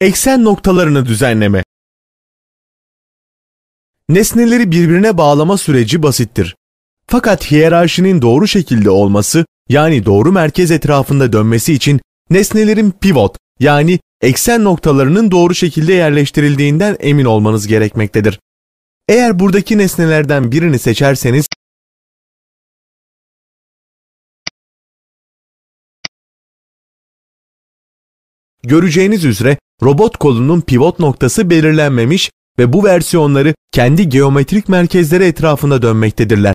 Eksen noktalarını düzenleme. Nesneleri birbirine bağlama süreci basittir. Fakat hiyerarşinin doğru şekilde olması, yani doğru merkez etrafında dönmesi için nesnelerin pivot, yani eksen noktalarının doğru şekilde yerleştirildiğinden emin olmanız gerekmektedir. Eğer buradaki nesnelerden birini seçerseniz Göreceğiniz üzere robot kolunun pivot noktası belirlenmemiş ve bu versiyonları kendi geometrik merkezleri etrafında dönmektedirler.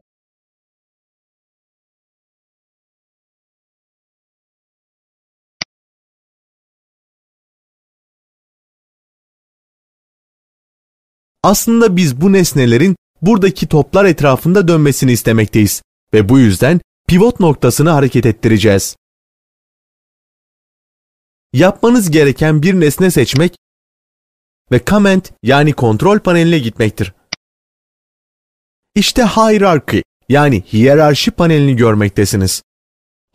Aslında biz bu nesnelerin buradaki toplar etrafında dönmesini istemekteyiz ve bu yüzden pivot noktasını hareket ettireceğiz. Yapmanız gereken bir nesne seçmek ve comment yani kontrol paneline gitmektir. İşte hierarchy yani hiyerarşi panelini görmektesiniz.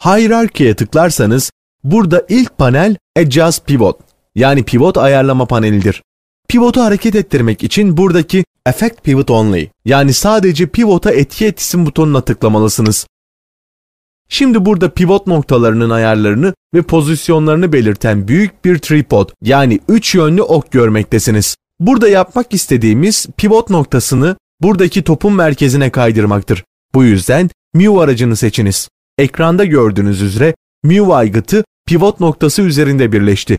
Hierarchy'ye tıklarsanız burada ilk panel Adjust Pivot yani pivot ayarlama panelidir. Pivotu hareket ettirmek için buradaki Effect Pivot Only yani sadece pivota etki etsin butonuna tıklamalısınız. Şimdi burada pivot noktalarının ayarlarını ve pozisyonlarını belirten büyük bir tripod yani 3 yönlü ok görmektesiniz. Burada yapmak istediğimiz pivot noktasını buradaki topun merkezine kaydırmaktır. Bu yüzden Move aracını seçiniz. Ekranda gördüğünüz üzere Move aygıtı pivot noktası üzerinde birleşti.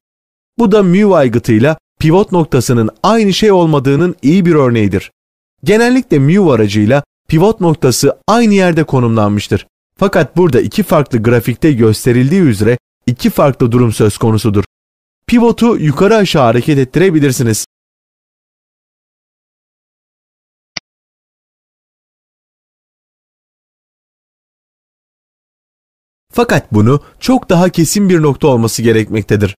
Bu da Move aygıtıyla pivot noktasının aynı şey olmadığının iyi bir örneğidir. Genellikle Move aracıyla pivot noktası aynı yerde konumlanmıştır. Fakat burada iki farklı grafikte gösterildiği üzere iki farklı durum söz konusudur. Pivotu yukarı aşağı hareket ettirebilirsiniz. Fakat bunu çok daha kesin bir nokta olması gerekmektedir.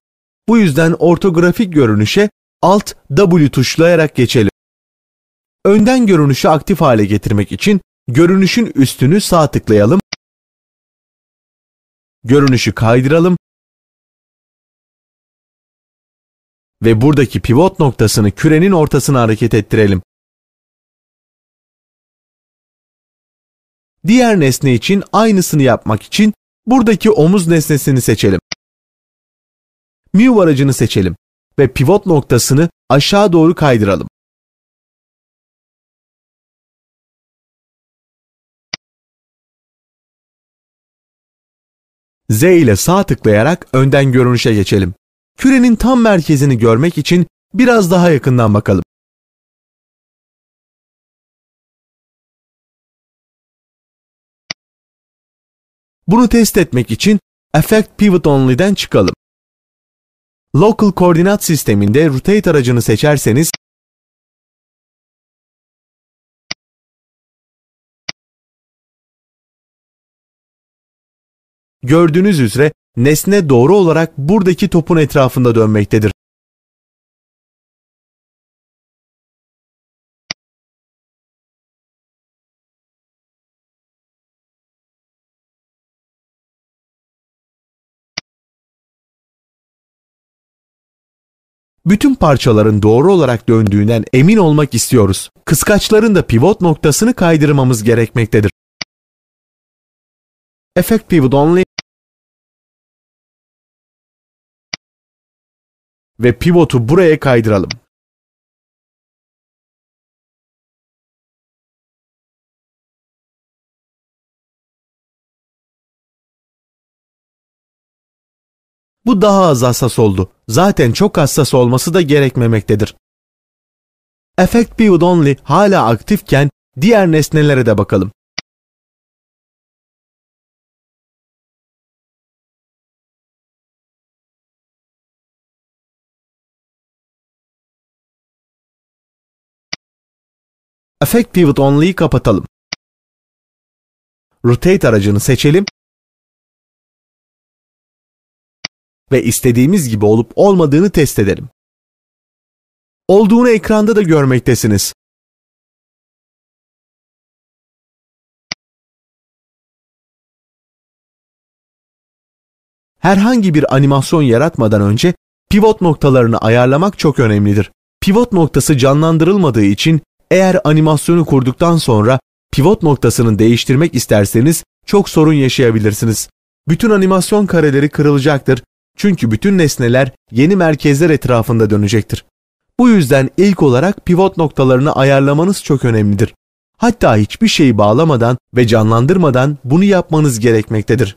Bu yüzden ortografik görünüşe Alt W tuşlayarak geçelim. Önden görünüşü aktif hale getirmek için görünüşün üstünü sağ tıklayalım. Görünüşü kaydıralım ve buradaki pivot noktasını kürenin ortasına hareket ettirelim. Diğer nesne için aynısını yapmak için buradaki omuz nesnesini seçelim. Move aracını seçelim ve pivot noktasını aşağı doğru kaydıralım. Z ile sağ tıklayarak önden görünüşe geçelim. Kürenin tam merkezini görmek için biraz daha yakından bakalım. Bunu test etmek için Effect Pivot Only'den çıkalım. Local koordinat sisteminde Rotate aracını seçerseniz Gördüğünüz üzere nesne doğru olarak buradaki topun etrafında dönmektedir. Bütün parçaların doğru olarak döndüğünden emin olmak istiyoruz. Kıskaçların da pivot noktasını kaydırmamız gerekmektedir. Effect Pivot Only ve pivotu buraya kaydıralım. Bu daha az hassas oldu. Zaten çok hassas olması da gerekmemektedir. Effect Pivot Only hala aktifken diğer nesnelere de bakalım. Effect Pivot Only'yi kapatalım. Rotate aracını seçelim ve istediğimiz gibi olup olmadığını test edelim. Olduğunu ekranda da görmektesiniz. Herhangi bir animasyon yaratmadan önce Pivot noktalarını ayarlamak çok önemlidir. Pivot noktası canlandırılmadığı için eğer animasyonu kurduktan sonra pivot noktasını değiştirmek isterseniz çok sorun yaşayabilirsiniz. Bütün animasyon kareleri kırılacaktır çünkü bütün nesneler yeni merkezler etrafında dönecektir. Bu yüzden ilk olarak pivot noktalarını ayarlamanız çok önemlidir. Hatta hiçbir şeyi bağlamadan ve canlandırmadan bunu yapmanız gerekmektedir.